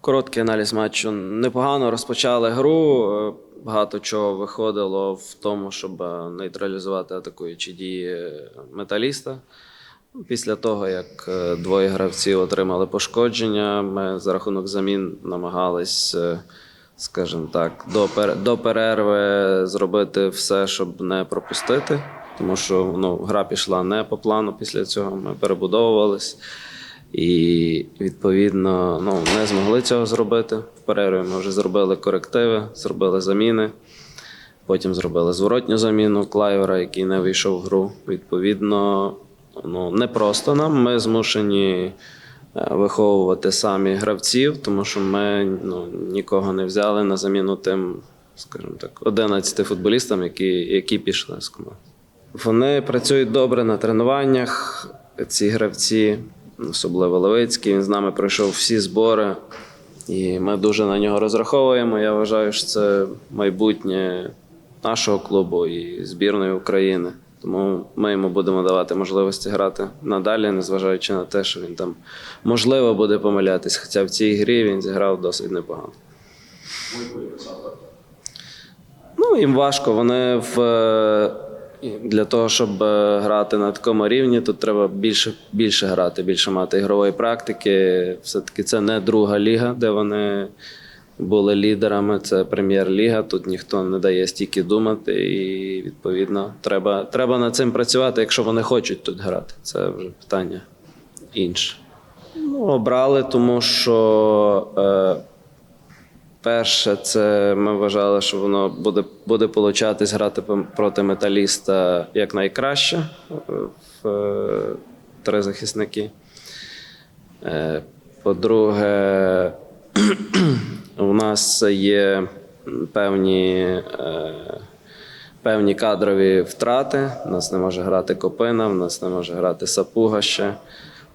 Короткий аналіз матчу. Непогано розпочали гру. Е, Багато чого виходило в тому, щоб е, нейтралізувати атакуючі дії металіста. Після того, як е, двоє гравців отримали пошкодження, ми за рахунок замін намагались, е, скажімо так, до перерви зробити все, щоб не пропустити. Тому що ну, гра пішла не по плану після цього. Ми перебудовувались. І відповідно ну, не змогли цього зробити. В перерві ми вже зробили корективи, зробили заміни. Потім зробили зворотню заміну Клайвера, який не вийшов в гру. Відповідно, ну, не просто нам. Ми змушені е, виховувати самі гравців, тому що ми ну, нікого не взяли на заміну тим, скажімо так, 11 футболістам, які, які пішли з команди. Вони працюють добре на тренуваннях. Ці гравці, особливо Левицький, він з нами пройшов всі збори, і ми дуже на нього розраховуємо. Я вважаю, що це майбутнє нашого клубу і збірної України. Тому ми йому будемо давати можливості грати надалі, незважаючи на те, що він там можливо буде помилятись. Хоча в цій грі він зіграв досить непогано. Ну, їм важко. Вони в, е, для того, щоб е, грати на такому рівні, тут треба більше, більше грати, більше мати ігрової практики. Все-таки це не друга ліга, де вони були лідерами. Це прем'єр-ліга. Тут ніхто не дає стільки думати, і відповідно треба, треба над цим працювати, якщо вони хочуть тут грати. Це вже питання інше. Ну, обрали, тому що. Е, Перше, це ми вважали, що воно буде, буде получатись грати проти металіста якнайкраще е, в е, три захисники. Е, По-друге, у нас є певні, е, певні кадрові втрати. У нас не може грати Копина, у нас не може грати Сапуга ще.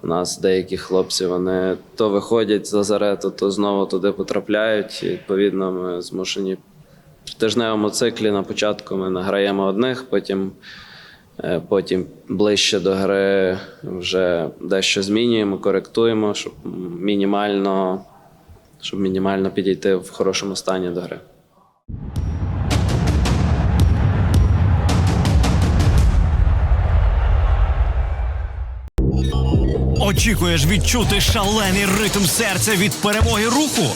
У нас деякі хлопці вони то виходять з лазарету, то знову туди потрапляють. І, відповідно, ми змушені в тижневому циклі на початку ми награємо одних, потім, е, потім ближче до гри вже дещо змінюємо, коректуємо, щоб мінімально, щоб мінімально підійти в хорошому стані до гри. Очікуєш відчути шалений ритм серця від перемоги руху?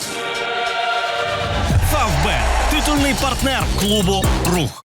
Фавбе титульний партнер клубу Рух.